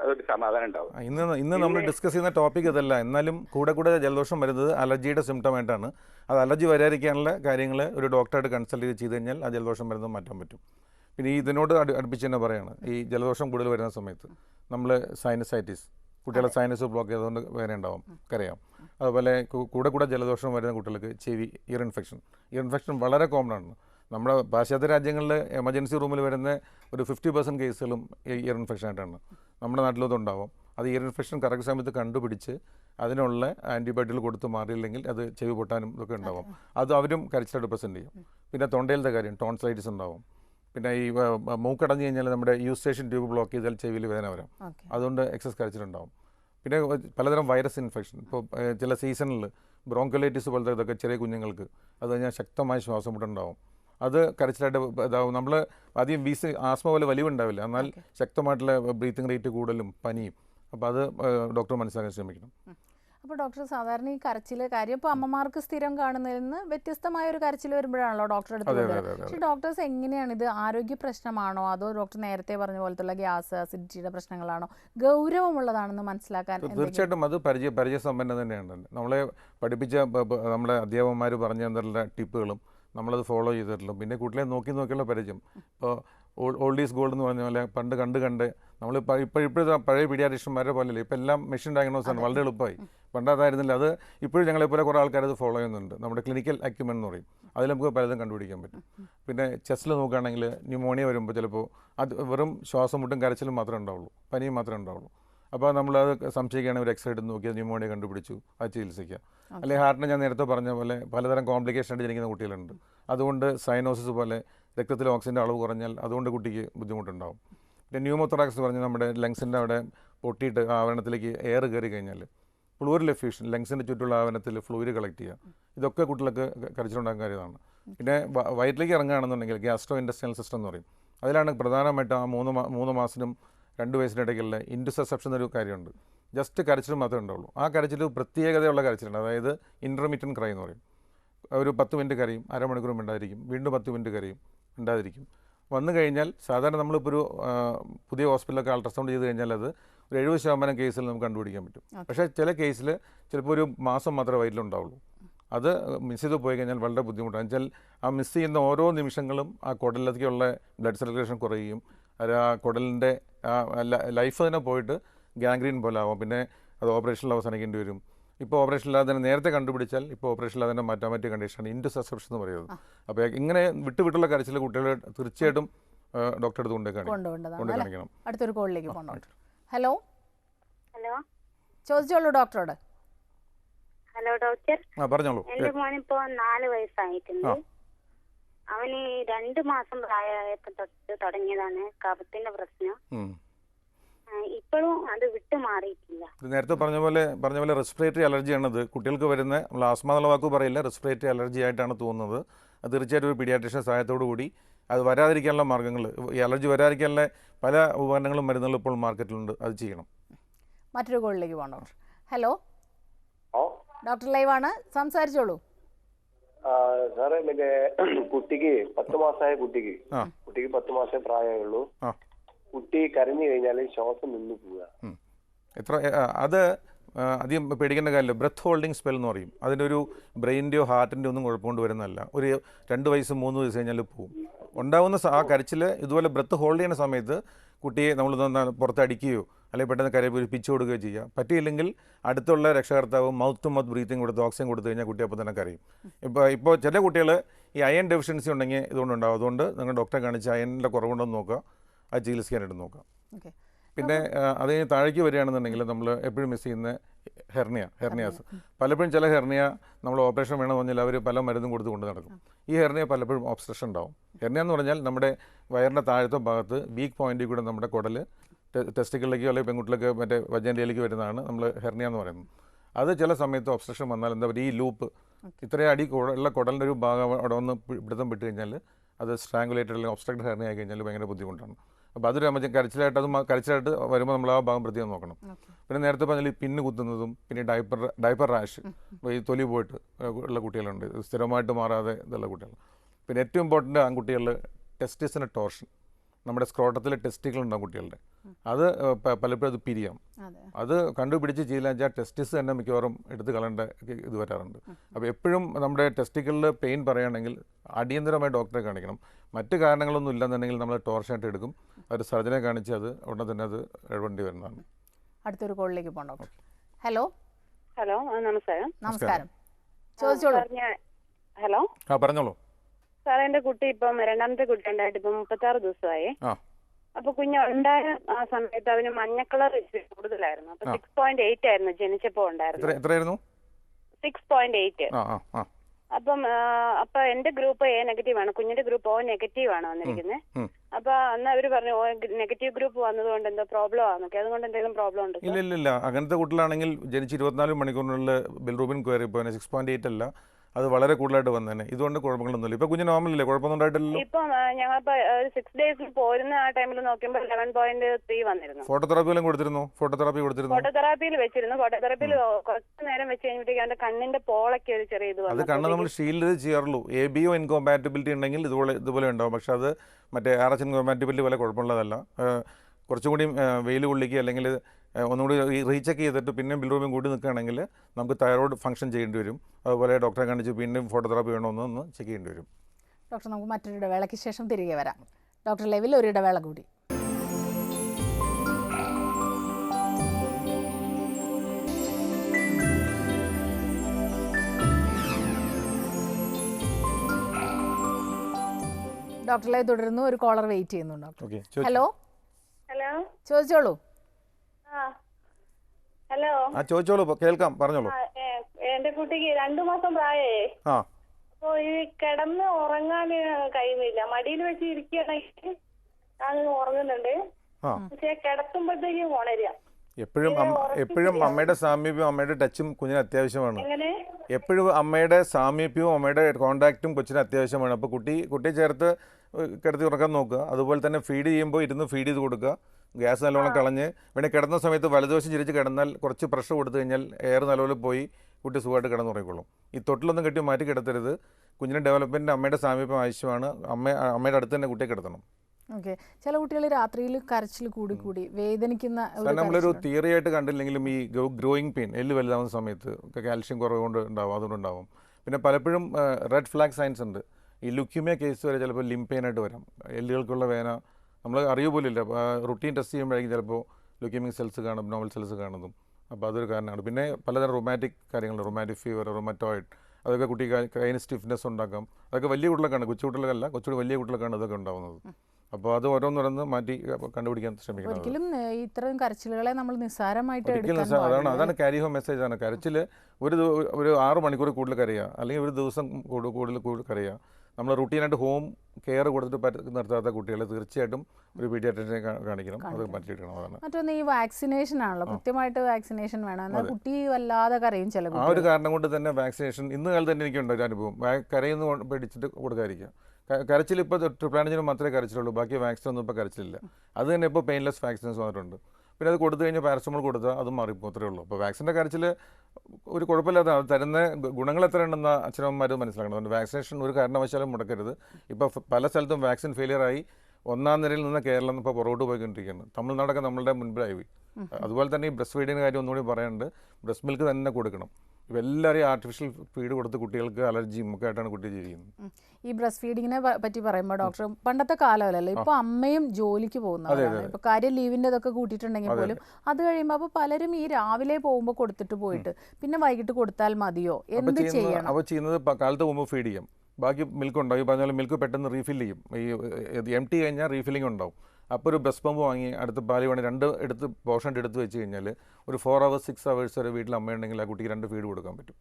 അതൊരു സമാധാനം ഉണ്ടാവും. ഇന്ന് ഇന്ന് നമ്മൾ ഡിസ്കസ് ചെയ്യുന്ന ടോപ്പിക് ഇതല്ല. എന്നാലും കൂടെ കൂടെ ജലദോഷം വരുന്നത് അലർജിയുടെ സിംറ്റം ആയിട്ടാണ്. അത് അലർജി വരാതിരിക്കാനുള്ള കാര്യങ്ങൾ ഒരു ഡോക്ടറായിട്ട് കൺസൾട്ട് ചെയ്ത് ചെയ്ത് കഴിഞ്ഞാൽ ആ ജലദോഷം വരുന്നത് മാറ്റാൻ പറ്റും. പിന്നെ ഈ ഇതിനോട് അടു അടുപ്പിച്ച് തന്നെ പറയാണ്. ഈ ജലദോഷം കൂടുതൽ വരുന്ന സമയത്ത് നമ്മൾ സൈനസൈറ്റിസ് കുട്ടികളെ സൈനസ് ബ്ലോക്ക് ചെയ്തുകൊണ്ട് വേറെ ഉണ്ടാവും കരയാം. അതുപോലെ കൂടെ കൂടെ ജലദോഷം വരുന്ന കുട്ടികൾക്ക് ചെവി ഇയർ ഇൻഫെക്ഷൻ ഇയർ ഇൻഫെക്ഷൻ വളരെ കോമൺ ആണ്. നമ്മുടെ പാശ്ചാത്യ രാജ്യങ്ങളിൽ എമർജൻസി റൂമിൽ വരുന്ന ഒരു ഫിഫ്റ്റി പെർസെന്റ് കേസുകളും ഇയർ ഇൻഫെക്ഷൻ ആയിട്ടാണ്. നമ്മുടെ നാട്ടിലും ഉണ്ടാവും. അത് ഇയർ ഇൻഫെക്ഷൻ കറക്റ്റ് സമയത്ത് കണ്ടുപിടിച്ച് അതിനുള്ള ആന്റിബയോട്ടികൾ കൊടുത്ത് മാറിയില്ലെങ്കിൽ അത് ചെവി പൊട്ടാനും ഇതൊക്കെ ഉണ്ടാവും. അത്. അവരും കരച്ചിലായിട്ട് പ്രസന്റ് ചെയ്യും. പിന്നെ തൊണ്ടയിലത്തെ കാര്യം ടോൺസൈറ്റിസ് ഉണ്ടാവും. പിന്നെ ഈ മൂക്കടഞ്ഞു കഴിഞ്ഞാൽ നമ്മുടെ യൂസ് സ്റ്റേഷൻ ട്യൂബ് ബ്ലോക്ക് ചെയ്താൽ ചെവിയിൽ വേദന വരാം. അതുകൊണ്ട് എക്സസ് കരച്ചിലുണ്ടാവും. പിന്നെ പലതരം വൈറസ് ഇൻഫെക്ഷൻ. ഇപ്പോൾ ചില സീസണിൽ ബ്രോങ്കലൈറ്റിസ് പോലത്തെ ഇതൊക്കെ ചെറിയ കുഞ്ഞുങ്ങൾക്ക് അത് കഴിഞ്ഞാൽ ശക്തമായ ശ്വാസം മുട്ടുണ്ടാവും അത് കരച്ചിലായിട്ട് ഇതാവും. നമ്മൾ ആദ്യം വീസ് ആസ്മ പോലെ വലിവുണ്ടാവില്ല എന്നാൽ ശക്തമായിട്ടുള്ള ബ്രീത്തിങ് റേറ്റ് കൂടുതലും പനിയും. അപ്പോൾ അത് ഡോക്ടർ മനസ്സിലാക്കാൻ ശ്രമിക്കണം. അപ്പോൾ ഡോക്ടർ സാധാരണ ഈ കരച്ചിൽ കാര്യം ഇപ്പോൾ അമ്മമാർക്ക് സ്ഥിരം കാണുന്നതിൽ നിന്ന് വ്യത്യസ്തമായ ഒരു കരച്ചിൽ വരുമ്പോഴാണല്ലോ ഡോക്ടറെ അടുത്ത്. പക്ഷേ ഡോക്ടേഴ്സ് എങ്ങനെയാണ് ഇത് ആരോഗ്യ പ്രശ്നമാണോ? അതോ ഡോക്ടർ നേരത്തെ പറഞ്ഞ പോലത്തുള്ള ഗ്യാസ് അസിഡിറ്റിയുടെ പ്രശ്നങ്ങളാണോ? ഗൗരവമുള്ളതാണെന്ന് മനസ്സിലാക്കാൻ തീർച്ചയായിട്ടും അത് പരിചയ പരിചയസമ്പന്നം തന്നെയാണ്. നമ്മളെ പഠിപ്പിച്ച നമ്മുടെ അധ്യാപകന്മാർ പറഞ്ഞു തന്നിട്ടുള്ള ടിപ്പുകളും നമ്മളത് ഫോളോ ചെയ്തിട്ടുള്ളൂ പിന്നെ കുട്ടികളെ നോക്കി നോക്കിയുള്ള പരിചയം. ഇപ്പോൾ ഓൾഡ് ഈസ് ഗോൾഡ് എന്ന് പറഞ്ഞ പോലെ പണ്ട് കണ്ട് കണ്ട് നമ്മൾ ഇപ്പോൾ ഇപ്പോഴത്തെ പഴയ പീഡിയാട്രിഷ്യന്മാരെ പോലെയല്ല? ഇപ്പോൾ എല്ലാം മെഷീൻ ഡയഗ്നോസ് ആണ്. വളരെ എളുപ്പമായി. പണ്ട് അതായിരുന്നില്ല. അത് ഇപ്പോഴും ഞങ്ങളെപ്പോലെ കുറേ ആൾക്കാർ അത് ഫോളോ ചെയ്യുന്നുണ്ട്. നമ്മുടെ ക്ലിനിക്കൽ അക്യുമെൻ എന്ന് പറയും. അതിൽ നമുക്ക് പലതും കണ്ടുപിടിക്കാൻ പറ്റും. പിന്നെ ചെസ്റ്റിൽ നോക്കുകയാണെങ്കിൽ ന്യൂമോണിയ വരുമ്പോൾ ചിലപ്പോൾ അത് വെറും ശ്വാസം മുട്ടും കരച്ചിലും മാത്രമേ ഉണ്ടാവുള്ളൂ. പനിയും മാത്രമേ ഉണ്ടാവുള്ളൂ. അപ്പോൾ നമ്മളത് സംശയിക്കുകയാണെങ്കിൽ ഒരു എക്സ്റേ എടുത്ത് നോക്കിയത് ന്യൂമോണിയ കണ്ടുപിടിച്ചു അത് ചികിത്സിക്കുക. അല്ലെങ്കിൽ ഹാർട്ടിന് ഞാൻ നേരത്തെ പറഞ്ഞ പോലെ പലതരം കോംപ്ലിക്കേഷൻ ആയിട്ട് ജനിക്കുന്ന കുട്ടികളുണ്ട്. അതുകൊണ്ട് സൈനോസിസ് പോലെ രക്തത്തിൽ ഓക്സിജന്റെ അളവ് കുറഞ്ഞാൽ അതുകൊണ്ട് കുട്ടിക്ക് ബുദ്ധിമുട്ടുണ്ടാവും. പിന്നെ ന്യൂമോതൊറാക്സ് പറഞ്ഞ് നമ്മുടെ ലങ്സിന്റെ അവിടെ പൊട്ടിയിട്ട് ആവരണത്തിലേക്ക് എയർ കയറി കഴിഞ്ഞാൽ ഫ്ലൂറിൽ എഫ്യൂഷൻ ലങ്സിന്റെ ചുറ്റുള്ള ആവരണത്തിൽ ഫ്ലൂര് കളക്ട് ചെയ്യുക. ഇതൊക്കെ കുട്ടികൾക്ക് കരച്ചിലുണ്ടാക്കുന്ന കാര്യമാണ്. പിന്നെ വയറ്റിലേക്ക് ഇറങ്ങുകയാണെന്നുണ്ടെങ്കിൽ ഗ്യാസ്ട്രോ ഇൻഡസ്ട്രിയൽ സിസ്റ്റം എന്ന് പറയും. അതിലാണ് പ്രധാനമായിട്ടും ആ മൂന്ന് മൂന്ന് മാസത്തിനും രണ്ട് വയസ്സിന്റെ ഇടയ്ക്കുള്ള ഇൻഡുസെപ്ഷൻ എന്നൊരു കാര്യമുണ്ട്. ജസ്റ്റ് കരച്ചിൽ മാത്രമേ ഉണ്ടാവുള്ളൂ. ആ കരച്ചിൽ പ്രത്യേകതയുള്ള കരച്ചിലുണ്ട് അതായത് ഇന്റർമീഡിയൻ ക്രൈ എന്ന് പറയും. ഒരു പത്ത് മിനിറ്റ് കരയും അരമണിക്കൂർ മിണ്ടായിരിക്കും വീണ്ടും പത്ത് മിനിറ്റ് കരയും. മിണ്ടാതിരിക്കും വന്നു കഴിഞ്ഞാൽ സാധാരണ നമ്മളിപ്പോൾ ഒരു പുതിയ ഹോസ്പിറ്റലൊക്കെ അൾട്രാസൗണ്ട് ചെയ്ത് കഴിഞ്ഞാൽ അത് ഒരു എഴുപത് ശതമാനം കേസിൽ നമുക്ക് കണ്ടുപിടിക്കാൻ പറ്റും. പക്ഷേ ചില കേസിൽ ചിലപ്പോൾ ഒരു മാസം മാത്രമേ വയറ്റിലുണ്ടാവുള്ളൂ. അത് മിസ് ചെയ്ത് പോയി കഴിഞ്ഞാൽ വളരെ ബുദ്ധിമുട്ടാണ്. വെച്ചാൽ ആ മിസ് ചെയ്യുന്ന ഓരോ നിമിഷങ്ങളും ആ കുടലിലേക്കുള്ള ബ്ലഡ് സർക്കുലേഷൻ കുറയും അത് ആ കുടലിന്റെ ആ ലൈഫ് തന്നെ പോയിട്ട് ഗാംഗ്രീൻ പോലെ ആവും. പിന്നെ അത് ഓപ്പറേഷനിൽ അവസാനിക്കേണ്ടി വരും. ഇപ്പോൾ ഓപ്പറേഷൻ ഇല്ലാതെ തന്നെ നേരത്തെ കണ്ടുപിടിച്ചാൽ ഇപ്പോൾ ഓപ്പറേഷൻ ഇല്ലാതെ തന്നെ മാറ്റാൻ പറ്റിയ കണ്ടീഷനാണ് ഇൻഡു സസ്പെൻഷൻ എന്ന് പറയുന്നത്. അപ്പോൾ ഇങ്ങനെ വിട്ടുവിട്ടുള്ള കരച്ചിൽ കുട്ടികളെ തീർച്ചയായിട്ടും ഡോക്ടറെ അടുത്ത് കൊണ്ടേ കാണിക്കണം. അടുത്തൊരു കോളിലേക്ക് പോകണം ഹലോ? ഹലോ? ചോദിച്ചോളൂ ഡോക്ടറോട്. Hello doctor? ആ പറഞ്ഞോളൂ. എന്റെ മോനിപ്പോ നാല് വയസ്സായിട്ടുണ്ട്. അവന് രണ്ട് മാസം പ്രായമായപ്പോ തൊട്ട് തുടങ്ങിയതാണ് കഫത്തിന്റെ പ്രശ്നം. ഇപ്പോഴും അത് വിട്ടു മാറിയിട്ടില്ല. നേരത്തെ പറഞ്ഞ പോലെ പറഞ്ഞ പോലെ റെസ്പിറേറ്ററി ഇത് കുട്ടികൾക്ക് വരുന്ന നമ്മൾ ആസ്മ എന്നുള്ള വാക്ക് പറയില്ല റെസ്പിറേറ്ററി അലർജി ആയിട്ടാണ് തോന്നുന്നത്. അത് തീർച്ചയായിട്ടും ഒരു പീഡിയാട്രിഷ്യൻ സഹായത്തോടു കൂടി അത് വരാതിരിക്കാനുള്ള മാർഗങ്ങൾ ഈ അലർജി വരാതിരിക്കാനുള്ള പല ഉപകരണങ്ങളും മരുന്നുകളും ഇപ്പോൾ മാർക്കറ്റിലുണ്ട്. അത് ചെയ്യണം. മറ്റൊരു കോളിലേക്ക് പോകണം ഡോക്ടർ ഹലോ? ഓ. ഡോക്ടർ ലൈവാണ്. സംസാരിച്ചോളൂ. ആ, സാറേ പിന്നെ കുട്ടിക്ക് പത്ത് മാസമായ കുട്ടിക്ക്. കുട്ടിക്ക് പത്ത് മാസമേ പ്രായമുള്ളൂ ആ. കുട്ടി കരഞ്ഞു കഴിഞ്ഞാൽ ശ്വാസം നിന്ന് പോവുക. എത്ര അത് അധികം പേടിക്കേണ്ട കാര്യമില്ല. ബ്രത്ത് ഹോൾഡിംഗ് സ്പെൽ എന്ന് പറയും. അതിന്റെ ഒരു ബ്രെയിന്റെയോ ഹാർട്ടിന്റെയോ ഒന്നും കുഴപ്പമുണ്ട് വരുന്നതല്ല ഒരു രണ്ട് വയസ്സ് മൂന്ന് വയസ്സ് കഴിഞ്ഞാൽ പോവും. ഉണ്ടാവുന്ന ആ കരച്ചിൽ ഇതുപോലെ ബ്രത്ത് ഹോൾഡ് ചെയ്യുന്ന സമയത്ത് കുട്ടിയെ നമ്മൾ പുറത്തടിക്കുകയോ അല്ലെങ്കിൽ പെട്ടെന്ന് കരയിൽ പോയി പിച്ച് കൊടുക്കുകയോ ചെയ്യുക. പറ്റിയില്ലെങ്കിൽ അടുത്തുള്ള രക്ഷകർത്താവ് മൗത്ത് ടു മൗത്ത് ബ്രീത്തിങ് കൊടുത്ത് ഓക്സിജൻ കൊടുത്തു കഴിഞ്ഞാൽ കുട്ടി അപ്പോൾ തന്നെ കരയും. ഇപ്പോൾ ഇപ്പോൾ ചില കുട്ടികൾ ഈ അയൺ ഡെഫിഷ്യൻസി ഉണ്ടെങ്കിൽ ഇതുകൊണ്ടുണ്ടാവും. അതുകൊണ്ട് നിങ്ങൾ ഡോക്ടറെ കാണിച്ച് അയണിന്റെ കുറവുണ്ടെന്ന് നോക്കുക. അത് ചികിത്സിക്കാനായിട്ട് നോക്കാം. പിന്നെ അത് കഴിഞ്ഞ് താഴേക്ക് വരികയാണെന്നുണ്ടെങ്കിൽ നമ്മൾ എപ്പോഴും മിസ് ചെയ്യുന്ന ഹെർണിയ ഹെർണിയാസ്. പലപ്പോഴും ചില ഹെർണിയ നമ്മൾ ഓപ്പറേഷൻ വേണമെന്ന് പറഞ്ഞാൽ അവർ പല മരുന്നും കൊടുത്ത് കൊണ്ട് നടക്കും. ഈ ഹെർണിയ പലപ്പോഴും ഒബ്സ്ട്രക്ഷൻ ഉണ്ടാവും. ഹെർണിയ എന്ന് പറഞ്ഞാൽ നമ്മുടെ വയറിന്റെ താഴത്തെ ഭാഗത്ത് വീക്ക് പോയിന്റിൽ കൂടെ നമ്മുടെ കുടൽ ടെസ്റ്റികളിലേക്കോ അല്ലെങ്കിൽ പെൺകുട്ടിലേക്ക് മറ്റേ വജൻഡിയിലേക്ക് വരുന്നതാണ് നമ്മൾ ഹെർണിയ എന്ന് പറയുന്നത്. അത് ചില സമയത്ത് ഒബ്സ്ട്രക്ഷൻ വന്നാൽ എന്താ പറയുക ഈ ലൂപ്പ് ഇത്രയും അടി ഉള്ള കുടലിന്റെ ഒരു ഭാഗം അവിടെ ഒന്ന് പിടുത്തം പെട്ട് കഴിഞ്ഞാൽ അത് സ്ട്രാങ്കുലേറ്റഡ് അല്ലെങ്കിൽ ഒബ്സ്ട്രക്ട് ഹെർണിയ ആയി കഴിഞ്ഞാൽ ഭയങ്കര ബുദ്ധിമുട്ടാണ്. അപ്പോൾ അതൊരു നമുക്ക് കരച്ചിലായിട്ട് അത് കരച്ചിലായിട്ട് വരുമ്പോൾ നമ്മൾ ആ ഭാഗം പ്രത്യേകം നോക്കണം. പിന്നെ നേരത്തെ പറഞ്ഞാൽ ഈ പിന്ന് കുത്തുന്നതും പിന്നെ ഡയപ്പർ ഡയപ്പർ റാഷ് ഈ തൊലി പോയിട്ട് ഉള്ള കുട്ടികളുണ്ട്. സ്ഥിരമായിട്ട് മാറാതെ ഇതുള്ള കുട്ടികൾ പിന്നെ ഏറ്റവും ഇമ്പോർട്ടന്റ് ആൺകുട്ടികളിൽ ടെസ്റ്റിസിന് ടോർഷൻ. നമ്മുടെ സ്ക്രോട്ടത്തിലെ ടെസ്റ്റികൾ ഉണ്ടാകും കുട്ടികളുടെ അത് പലപ്പോഴും അത് പിരിയാം. അതെ. അത് കണ്ടുപിടിച്ച് ചെയ്യില്ല വെച്ചാൽ ടെസ്റ്റിസ് തന്നെ മിക്കവാറും എടുത്ത് കളയേണ്ട ഇത് വരാറുണ്ട്. അപ്പോൾ എപ്പോഴും നമ്മുടെ ടെസ്റ്റുകളിൽ പെയിൻ പറയുകയാണെങ്കിൽ അടിയന്തരമായി ഡോക്ടറെ കാണിക്കണം. മറ്റ് കാരണങ്ങളൊന്നും ഇല്ലെന്നുണ്ടെങ്കിൽ നമ്മൾ ടോർഷനായിട്ട് എടുക്കും. അവർ സർജനെ കാണിച്ച് അത് ഉടനെ തന്നെ അത് ഇടപെടേണ്ടി വരുന്നതാണ്. അടുത്തൊരു കോളിലേക്ക് പോകണം ഹലോ? ഹലോ നമസ്കാരം. നമസ്കാരം. ചോദിച്ചോളൂ. ഹലോ? ആ പറഞ്ഞോളൂ. സാർ എന്റെ കുട്ടി ഇപ്പം രണ്ടാമത്തെ കുട്ടി ഉണ്ടായിട്ട് ഇപ്പം മുപ്പത്തി ആറ് ദിവസമായി. ആ. അപ്പൊ കുഞ്ഞ് ഉണ്ടായ ആ സമയത്ത് അവന് മഞ്ഞ കളർ കൂടുതലായിരുന്നു. അപ്പൊ. സിക്സ് പോയിന്റ് എയ്റ്റ് ആയിരുന്നു ജനിച്ചപ്പോ എത്ര ഉണ്ടായിരുന്നു എത്രയായിരുന്നു? സിക്സ് പോയിന്റ് എയ്റ്റ് ആ ആ ആ. അപ്പം ആ, അപ്പൊ എന്റെ ഗ്രൂപ്പ് എ നെഗറ്റീവ് ആണ്. കുഞ്ഞിന്റെ ഗ്രൂപ്പ് ഓ നെഗറ്റീവ് ആണ് വന്നിരിക്കുന്നത് ഉം. അപ്പൊ അന്ന് അവർ പറഞ്ഞു ഓ നെഗറ്റീവ് ഗ്രൂപ്പ് വന്നതുകൊണ്ട് എന്തോ പ്രോബ്ലം ആണെന്നൊക്കെ അതുകൊണ്ട് എന്തെങ്കിലും പ്രോബ്ലം ഉണ്ട് ഇല്ല ഇല്ല ഇല്ല. അങ്ങനത്തെ കുട്ടികളാണെങ്കിൽ ജനിച്ച് ഇരുപത്തിനാല് മണിക്കൂറിനുള്ളിൽ ബിൽറൂബിൻ കയറി ഇപ്പോൾ സിക്സ് പോയിന്റ് എയ്റ്റ് അല്ല. അത് വളരെ കൂടുതലായിട്ട് വന്നേനെ. ഇതുകൊണ്ട് കുഴപ്പങ്ങളൊന്നുമില്ല. ഇപ്പൊ കുഞ്ഞ് നോർമലല്ലേ? കുഴപ്പമൊന്നും ഉണ്ടായിട്ടില്ലല്ലോ? ഇപ്പം ഞങ്ങളിപ്പോ സിക്സ് ഡേയ്സിൽ പോരുന്ന ആ ടൈമിൽ നോക്കുമ്പോൾ ലെവൻ പോയിന്റ് ത്രീ വന്നിരുന്നു. ഫോട്ടോതെറാപ്പി വല്ലതും കൊടുത്തിരുന്നു? ഫോട്ടോതെറാപ്പി കൊടുത്തിരുന്നു? ഫോട്ടോതെറാപ്പിയിൽ വെച്ചിരുന്നു. ഫോട്ടോതെറാപ്പിയിൽ കുറച്ച് നേരം വെച്ച് കഴിഞ്ഞിട്ടേക്ക് അവന്റെ കണ്ണിന്റെ പോളൊക്കെ ഒരു ചെറിയ ഇത് അത് കണ്ണ് നമ്മൾ ഷീൽഡ് ചെയ്യാറുള്ളൂ. എ ബി ഒ ഇൻകോമ്പാറ്റബിലിറ്റി ഉണ്ടെങ്കിൽ ഇതുപോലെ ഇതുപോലെ ഉണ്ടാവും. പക്ഷെ അത് മറ്റേ ആർ എച്ച് ഇൻകോമ്പാറ്റബിലിറ്റി പോലെ കുഴപ്പമുള്ളതല്ല. കുറച്ചും കൂടി വെയിൽ കൊള്ളിക്കുക അല്ലെങ്കിൽ ഒന്നുകൂടി റീചെക്ക് ചെയ്തിട്ട് പിന്നെ ബിൽറൂമിൽ കൂടി നിൽക്കുകയാണെങ്കിൽ നമുക്ക് തൈറോയ്ഡ് ഫംഗ്ഷൻ ചെയ്യേണ്ടി വരും. അതുപോലെ ഡോക്ടറെ കാണിച്ച് പിന്നെയും ഫോട്ടോതെറാപ്പി വേണമെന്ന് ഒന്ന് ചെക്ക് ചെയ്യേണ്ടി വരും. ഡോക്ടർ നമുക്ക് മറ്റൊരു ഇടവേളയ്ക്ക് ശേഷം തിരികെ വരാം. ഡോക്ടർ ലെവിൽ ഒരു ഇടവേള കൂടി. ഡോക്ടർ ലൈവ് തുടരുന്നു. ഒരു കോളർ വെയിറ്റ് ചെയ്യുന്നുണ്ട് ഡോക്ടർ. ഹലോ? ഹലോ? ചോദിച്ചോളൂ. ഹലോ. ആ ചോദിച്ചോളൂ കേൾക്കാം പറഞ്ഞോളൂ. എന്റെ കുട്ടിക്ക് രണ്ടു മാസം പ്രായേ ആ. അപ്പൊ ഈ കിടന്ന് ഉറങ്ങാൻ കഴിയുന്നില്ല. മടിയിൽ വെച്ച് ഇരിക്കുകയാണെങ്കിൽ ഞാൻ ഉറങ്ങുന്നുണ്ട്. പക്ഷെ കിടത്തുമ്പോഴത്തേക്കും ഉണരുക. എപ്പോഴും എപ്പോഴും അമ്മയുടെ സാമീപ്യവും അമ്മയുടെ ടച്ചും കുഞ്ഞിന് അത്യാവശ്യമാണ്. എപ്പോഴും അമ്മയുടെ സാമീപ്യവും അമ്മയുടെ കോണ്ടാക്റ്റും കൊച്ചിന് അത്യാവശ്യമാണ്. അപ്പോൾ കുട്ടി കുട്ടിയെ ചേർത്ത് കിടത്തി ഉറക്കാൻ നോക്കുക. അതുപോലെ തന്നെ ഫീഡ് ചെയ്യുമ്പോൾ ഇരുന്ന് ഫീഡ് ചെയ്ത് കൊടുക്കുക. ഗ്യാസ് നല്ലോണം കളഞ്ഞ് പിന്നെ കിടന്ന സമയത്ത് വലതുവശം ചിരിച്ച് കിടന്നാൽ കുറച്ച് പ്രഷർ കൊടുത്തു കഴിഞ്ഞാൽ എയർ നല്ലപോലെ പോയി കുട്ടി സുഖമായിട്ട് കിടന്നുറങ്ങിക്കോളും ഈ തൊട്ടിലൊന്നും കെട്ടി മാറ്റി കിടത്തരുത്. കുഞ്ഞിന്റെ ഡെവലപ്മെന്റിന് അമ്മയുടെ സാമീപ്യം ആവശ്യമാണ്. അമ്മ അമ്മയുടെ അടുത്ത് തന്നെ കുട്ടിയെ കിടത്തണം. ഓക്കെ. ചില കുട്ടികൾ രാത്രിയിൽ കരച്ചിൽ കൂടി കൂടി വേദനിക്കുന്ന നമ്മളൊരു തിയറി ആയിട്ട് കണ്ടില്ലെങ്കിലും ഈ ഗ്രോയിങ് പെയിൻ എല്ല് വലുതാവുന്ന സമയത്ത് ഒക്കെ കാൽഷ്യം കുറവ് കൊണ്ട് ഉണ്ടാവും അതുകൊണ്ടുണ്ടാവും. പിന്നെ പലപ്പോഴും റെഡ് ഫ്ലാഗ് സയൻസ് ഉണ്ട്. ഈ ലുക്യൂമിയ കേസ് വരെ ചിലപ്പോൾ ലിം പെയിൻ ആയിട്ട് വരാം. എല്ലുകൾക്കുള്ള വേദന നമ്മൾ അറിയ പോലില്ല റുട്ടീൻ ടെസ്റ്റ് ചെയ്യുമ്പോഴായിരിക്കും ചിലപ്പോൾ ലുക്യൂമിക് സെൽസ് കാണും നോവൽ സെൽസ് കാണുന്നതും. അപ്പോൾ അതൊരു കാരണമാണ്. പിന്നെ പലതരം റൊമാറ്റിക് കാര്യങ്ങൾ റൊമാറ്റിക് ഫീവർ റൊമാറ്റോയിഡ് അതൊക്കെ കുട്ടി കൈന് സ്റ്റിഫ്നെസ് ഉണ്ടാക്കാം. അതൊക്കെ വലിയ കുട്ടികൾക്കാണ്. കൊച്ചു കുട്ടികൾക്കല്ല കൊച്ചുകൂടി വലിയ കുട്ടികൾക്കാണ് ഇതൊക്കെ ഉണ്ടാകുന്നത് അപ്പോൾ അത് ഓരോന്നോരോന്ന് മാറ്റി കണ്ടുപിടിക്കാൻ ശ്രമിക്കണം. ഒരിക്കലും ഇത്രയും ഇത്തരം കരച്ചിലുകളെ നമ്മൾ നിസ്സാരമായിട്ട് അതാണ് അതാണ് ക്യാരി ഹോം മെസ്സേജ് ആണ്. കരച്ചിൽ ഒരു ഒരു ആറ് മണിക്കൂർ കൂടുതൽ കരയുക. അല്ലെങ്കിൽ ഒരു ദിവസം കൂടു- കൂടുതൽ കൂടുതൽ കരയുക. നമ്മൾ റുട്ടീനായിട്ട് ഹോം കെയർ കൊടുത്തിട്ട് നിർത്താത്ത കുട്ടികളെ തീർച്ചയായിട്ടും ഒരു പീഡിയാട്രിനെ കാണിക്കണം. അത്. മാറ്റിയിടണം അതാണ്. മറ്റൊന്ന് ഈ വാക്സിനേഷൻ ആണല്ലോ. കൃത്യമായിട്ട് വാക്സിനേഷൻ വേണം. എന്നാൽ കുട്ടി വല്ലാതെ കരയും ചില ആ ഒരു കാരണം കൊണ്ട് തന്നെ വാക്സിനേഷൻ ഇന്ന് കാലത്ത് തന്നെ എനിക്കുണ്ട് ഒരു അനുഭവം. കരയുന്ന കൊടുക്കാതിരിക്കാം പേടിച്ചിട്ട് കൊടുക്കാതിരിക്കുക. ക- കരച്ചിൽ ഇപ്പോൾ ട്രിപ്ലാനജിന് മാത്രമേ കരച്ചിലുള്ളൂ. ബാക്കി വാക്സിൻ ഒന്നും ഇപ്പോൾ കരച്ചിലില്ല. അത് തന്നെ ഇപ്പോൾ പെയിൻലെസ് വാക്സിൻസ് വന്നിട്ടുണ്ട്. പിന്നെ അത് കൊടുത്തു കഴിഞ്ഞാൽ പാരസമോൾ കൊടുത്താൽ അതും മാറിപ്പോ അത്രേ ഉള്ളൂ. അപ്പോൾ വാക്സിന്റെ കാര്യത്തിൽ ഒരു കുഴപ്പമില്ലാത്ത അത് തരുന്ന ഗുണങ്ങൾ എത്ര ഉണ്ടെന്ന് അച്ഛനമ്മമാർ മനസ്സിലാക്കണം. അതുകൊണ്ട് വാക്സിനേഷൻ ഒരു കാരണവശാലും മുടക്കരുത്. ഇപ്പോൾ പല സ്ഥലത്തും വാക്സിൻ ഫെയിലിയർ ആയി ഒന്നാം നിരയിൽ നിന്ന് കേരളം ഇപ്പോൾ പുറകോട്ട് പോയിക്കൊണ്ടിരിക്കുകയാണ്. തമിഴ്നാടൊക്കെ നമ്മളുടെ മുൻപിലായി അതുപോലെ തന്നെ ഈ ബ്രസ്റ്റ് ഫീഡിന്റെ കാര്യം ഒന്നുകൂടി പറയാനുണ്ട്. ബ്രസ്റ്റ് മിൽക്ക് തന്നെ കൊടുക്കണം. ഇപ്പം എല്ലാവരെയും ആർട്ടിഫിഷ്യൽ ഫീഡ് കൊടുത്ത് കുട്ടികൾക്ക് അലർജിയും ഒക്കെ ആയിട്ടാണ് കുട്ടി ജീവിക്കുന്നത്. ഈ ബ്രസ്റ്റ് ഫീഡിങ്ങിനെ പറ്റി പറയുമ്പോൾ ഡോക്ടർ പണ്ടത്തെ കാലമല്ലല്ലോ? ഇപ്പൊ അമ്മയും ജോലിക്ക് പോകുന്നവരാണ് ഇപ്പൊ കാര്യം ലീവിന്റെ ഇതൊക്കെ കൂട്ടിയിട്ടുണ്ടെങ്കിൽ പോലും അത്. കഴിയുമ്പോൾ അപ്പൊ പലരും ഈ രാവിലെ പോകുമ്പോൾ കൊടുത്തിട്ട് പോയിട്ട് പിന്നെ വൈകിട്ട് കൊടുത്താൽ മതിയോ? എന്ത് ചെയ്യണം? അപ്പോൾ ചെയ്യുന്നത് കാലത്ത് പോകുമ്പോൾ ഫീഡ് ചെയ്യാം. ബാക്കി മിൽക്ക് ഉണ്ടാവും. ഈ പറഞ്ഞാൽ മിൽക്ക് പെട്ടെന്ന് റീഫിൽ ചെയ്യും. ഈ എം ടി കഴിഞ്ഞാൽ റീഫില്ലിംഗ് ഉണ്ടാവും. അപ്പോൾ ഒരു ബസ് പമ്പ് വാങ്ങി അടുത്ത പാൽ വേണം രണ്ട് എടുത്ത് പോർഷൻ എടുത്ത് വെച്ച് കഴിഞ്ഞാൽ ഒരു ഫോർ അവേഴ്സ് സിക്സ് അവേഴ്സ് വരെ വീട്ടിൽ അമ്മയുണ്ടെങ്കിൽ ആ കുട്ടിക്ക് രണ്ട് ഫീഡ് കൊടുക്കാൻ പറ്റും.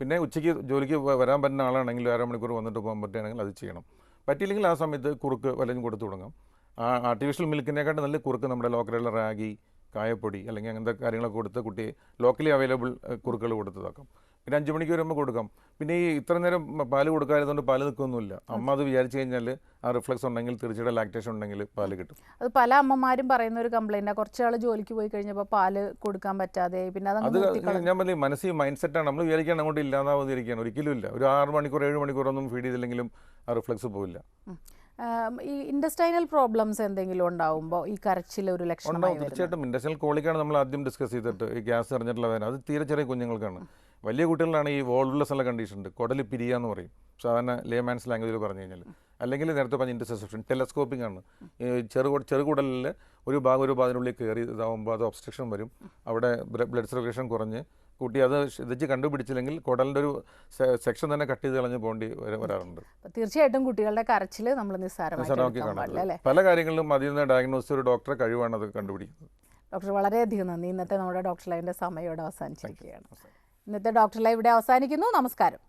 പിന്നെ ഉച്ചയ്ക്ക് ജോലിക്ക് വരാൻ പറ്റുന്ന ആളാണെങ്കിൽ അരമണിക്കൂർ വന്നിട്ട് പോകാൻ പറ്റുകയാണെങ്കിൽ അത് ചെയ്യണം. പറ്റിയില്ലെങ്കിൽ ആ സമയത്ത് കുറുക്ക് വല്ലതും കൊടുത്തു തുടങ്ങാം. ആ ആർട്ടിഫിഷ്യൽ മിൽക്കിനെക്കാട്ടും നല്ല കുറുക്ക് നമ്മുടെ ലോക്കലുള്ള റാഗി കായപ്പൊടി അല്ലെങ്കിൽ അങ്ങനത്തെ കാര്യങ്ങളൊക്കെ കൊടുത്ത് കുട്ടിയെ ലോക്കലി അവൈലബിൾ കുറുക്കുകൾ കൊടുത്തതാക്കാം. പിന്നെ അഞ്ച് മണിക്ക് വരുമ്പോൾ കൊടുക്കാം. പിന്നെ ഈ ഇത്ര നേരം പാൽ കൊടുക്കാത്തതുകൊണ്ട് പാൽ നിൽക്കൊന്നുമില്ല. അമ്മ അത് വിചാരിച്ചു കഴിഞ്ഞാൽ ആ റിഫ്ലക്സ് ഉണ്ടെങ്കിൽ തീർച്ചയായിട്ടും ലാക്ടേഷൻ ഉണ്ടെങ്കിൽ പാൽ കിട്ടും. അത് പല അമ്മമാരും പറയുന്ന ഒരു കംപ്ലൈന്റ് കുറച്ചാൾ ജോലിക്ക് പോയി കഴിഞ്ഞപ്പോൾ പാൽ കൊടുക്കാൻ പറ്റാതെ പിന്നെ അത് ഞാൻ പറഞ്ഞ മനസ്സിൽ മൈൻഡ് സെറ്റാണ് നമ്മൾ വിചാരിക്കുകയാണ് അങ്ങോട്ട് ഇല്ലാതാവാതിരിക്കുകയാണ്. ഒരിക്കലും ഇല്ല. ഒരു ആറ് മണിക്കൂർ ഏഴ് മണിക്കൂറൊന്നും ഫീഡ് ചെയ്തില്ലെങ്കിലും ആ റിഫ്ലക്സ് പോവില്ല. ഈ ഇൻഡസ്റ്റൈനൽ പ്രോബ്ലംസ് എന്തെങ്കിലും ഉണ്ടാവുമ്പോൾ ഈ കരച്ചിൽ ഒരു ലക്ഷണം തീർച്ചയായിട്ടും. ഇൻഡസ്ട്രിയൽ കോളിക്കാണ് നമ്മൾ ആദ്യം ഡിസ്കസ് ചെയ്തിട്ട് ഈ ഗ്യാസ് നിറഞ്ഞിട്ടുള്ള വേദന. അത് തീരെ ചെറിയ കുഞ്ഞുങ്ങൾക്കാണ്. വലിയ കുട്ടികളിലാണ് ഈ വോൾവ്ലെസ് ഉള്ള കണ്ടീഷൻ ഉണ്ട് കുടൽ പിരിയ എന്ന് പറയും. സാധാരണ ലേമാൻസ് ലാംഗ്വേജിൽ പറഞ്ഞു കഴിഞ്ഞാൽ അല്ലെങ്കിൽ നേരത്തെ പറഞ്ഞ ഇന്റർസെപ്ഷൻ ടെലസ്കോപ്പിംഗ് ആണ്. ചെറു ചെറുകുടലിൽ ഒരു ഭാഗം ഒരു ഭാഗത്തിനുള്ളിൽ കയറി ഇതാവുമ്പോൾ അത് ഒബ്സ്ട്രക്ഷൻ വരും. അവിടെ ബ്ലഡ് സർക്കുലേഷൻ കുറഞ്ഞ് കുട്ടി അത് ശ്രദ്ധിച്ച് കണ്ടുപിടിച്ചില്ലെങ്കിൽ കുടലിന്റെ ഒരു സെക്ഷൻ തന്നെ കട്ട് ചെയ്ത് കളഞ്ഞ് പോകേണ്ടി വരാറുണ്ട്. തീർച്ചയായിട്ടും കുട്ടികളുടെ കരച്ചിൽ നമ്മൾ നിസ്സാരമാക്കി പല കാര്യങ്ങളിലും അതിൽ നിന്ന് ഡയഗ്നോസ് ഒരു ഡോക്ടറെ കഴിവാണ് അത് കണ്ടുപിടിക്കുന്നത്. ഡോക്ടർ വളരെയധികം നന്ദി. ഇന്നത്തെ നമ്മുടെ ഡോക്ടർ ലൈന്റെ സമയം ഇവിടെ അവസാനിച്ചിരിക്കുകയാണ്. ഇന്നത്തെ ഡോക്ടർ ലൈവ് ഇവിടെ അവസാനിക്കുന്നു. നമസ്കാരം.